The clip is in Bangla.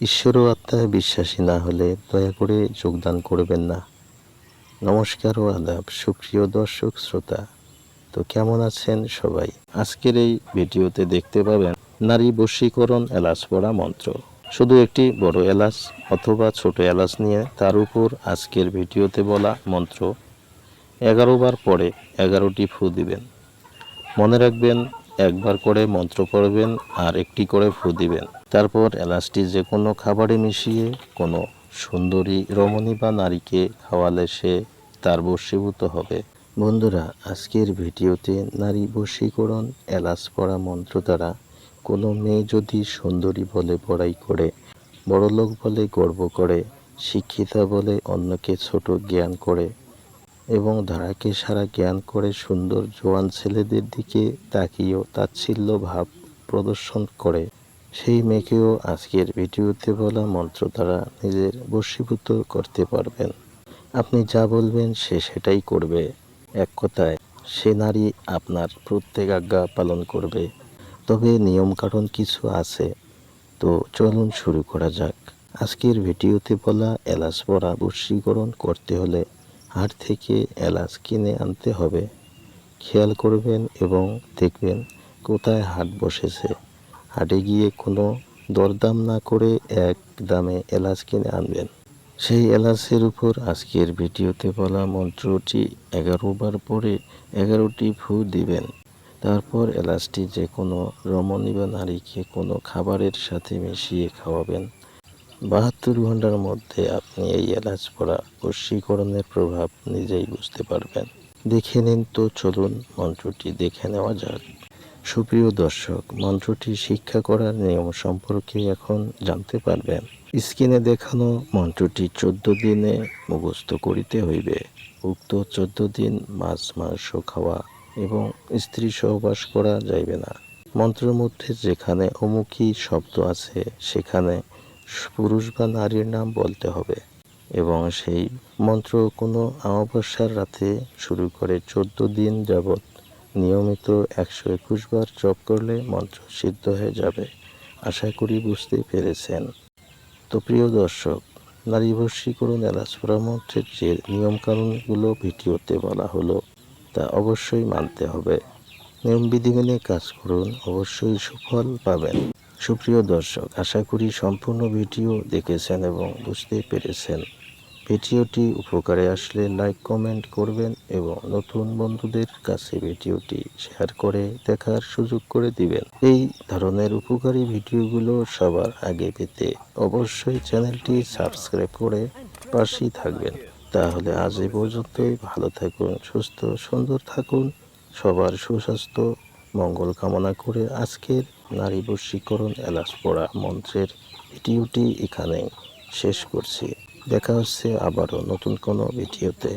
ঈশ্বর ও আত্মায় বিশ্বাসী না হলে দয়া করে যোগদান করবেন না। নমস্কার ও আদাব। সুপ্রিয় দর্শক, শ্রোতা, তো কেমন আছেন সবাই? আজকের এই ভিডিওতে দেখতে পাবেন নারী বশীকরণ এলাচ পড়া মন্ত্র। শুধু একটি বড় এলাচ অথবা ছোট এলাচ নিয়ে তার উপর আজকের ভিডিওতে বলা মন্ত্র। এগারো বার পরে এগারোটি ফু দিবেন। মনে রাখবেন একবার করে মন্ত্র পড়বেন আর একটি করে ফু দিবেন। তারপর এলাচটি যে কোনো খাবারে মিশিয়ে কোনো সুন্দরী রমণী বা নারীকে খাওয়ালে সে তার বশীভূত হবে। বন্ধুরা, আজকের ভিডিওতে নারী বশীকরণ এলাচ পড়া মন্ত্র দ্বারা কোনো মেয়ে যদি সুন্দরী বলে বড়াই করে, বড়লোক বলে গর্ব করে, শিক্ষিতা বলে অন্যকে ছোট জ্ঞান করে এবং ধারাকে সারা জ্ঞান করে সুন্দর জোয়ান ছেলেদের দিকে তাকিয়েও তাচ্ছিল্য ভাব প্রদর্শন করে। সেই মেয়েকেও আজকের ভিডিওতে বলা মন্ত্র দ্বারা নিজের বশীভূত করতে পারবেন। আপনি যা বলবেন সে সেটাই করবে। এক কথায়, সে নারী আপনার প্রত্যেক আজ্ঞা পালন করবে। তবে নিয়মকানুন কিছু আছে। তো চলুন শুরু করা যাক। আজকের ভিডিওতে বলা এলাচ পড়া বশীকরণ করতে হলে হাট থেকে এলাচ কিনে আনতে হবে। খেয়াল করবেন এবং দেখবেন কোথায় হাট বসেছে। হাটে গিয়ে কোনো দরদাম না করে এক দামে এলাচ কিনে আনবেন। সেই এলাচের উপর আজকের ভিডিওতে বলা মন্ত্রটি এগারো বার পরে এগারোটি ফু দিবেন। তারপর এলাচটি যে কোনো রমণী বা নারীকে কোনো খাবারের সাথে মিশিয়ে খাওয়াবেন। বাহাত্তর ঘণ্টার মধ্যে আপনি এই এলাচ পড়া বশীকরণের প্রভাব নিজেই বুঝতে পারবেন। দেখে নিন তো চলুন মন্ত্রটি দেখে নেওয়া যাক। সুপ্রিয় দর্শক, মন্ত্রটি শিক্ষা করার নিয়ম সম্পর্কে এখন জানতে পারবেন। স্ক্রিনে দেখানো মন্ত্রটি চোদ্দ দিনে মুখস্থ করিতে হইবে। উক্ত চোদ্দ দিন মাছ, মাংস খাওয়া এবং স্ত্রী সহবাস করা যাইবে না। মন্ত্রের মধ্যে যেখানে অমুখী শব্দ আছে, সেখানে পুরুষ বা নারীর নাম বলতে হবে। এবং সেই মন্ত্র কোনো অমাবস্যার রাতে শুরু করে চোদ্দ দিন যাবৎ নিয়মিত একশো একুশ বার জপ করলে মন্ত্র সিদ্ধ হয়ে যাবে। আশা করি বুঝতে পেরেছেন। তো প্রিয় দর্শক নারী বশীকরণ এলাচ পরামর্শের যে নিয়মকানুনগুলো ভিডিওতে বলা হলো, তা অবশ্যই মানতে হবে। নিয়মবিধি মেনে কাজ করুন, অবশ্যই সুফল পাবেন। সুপ্রিয় দর্শক, আশা করি সম্পূর্ণ ভিডিও দেখেছেন এবং বুঝতে পেরেছেন। ভিডিওটি উপকারে আসলে লাইক, কমেন্ট করবেন এবং নতুন বন্ধুদের কাছে ভিডিওটি শেয়ার করে দেখার সুযোগ করে দিবেন। এই ধরনের উপকারী ভিডিওগুলো সবার আগে পেতে অবশ্যই চ্যানেলটি সাবস্ক্রাইব করে পাশেই থাকবেন। তাহলে আজ এই পর্যন্তই। ভালো থাকুন, সুস্থ, সুন্দর থাকুন। সবার সুস্বাস্থ্য। মঙ্গল কামনা করে আজকের নারী বশীকরণ এলাচ পড়া মন্ত্রের ভিডিওটি এখানে শেষ করছি। দেখা হচ্ছে আবারও নতুন কোনো ভিডিওতে।